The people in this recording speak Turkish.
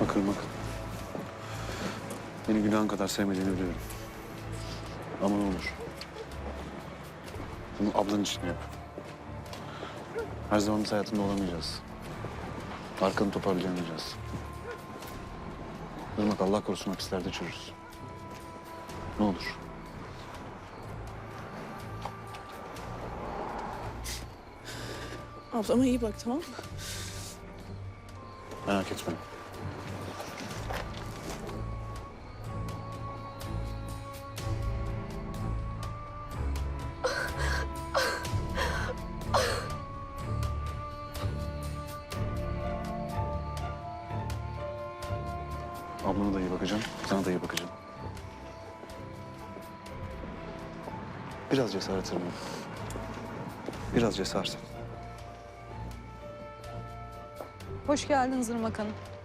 Bak Irmak. Beni günahın kadar sevmediğini biliyorum. Ama ne olur. Bunu ablan için yap. Her zaman biz hayatında olamayacağız. Arkanı toparlayamayacağız. Irmak Allah korusun hapislerde çürürüz. Ne olur. Ablama iyi bak tamam mı? Merak etme. Ablana da iyi bakacağım, sana da iyi bakacağım. Biraz cesaret Irmak. Biraz cesaret. Hoş geldiniz Irmak Hanım.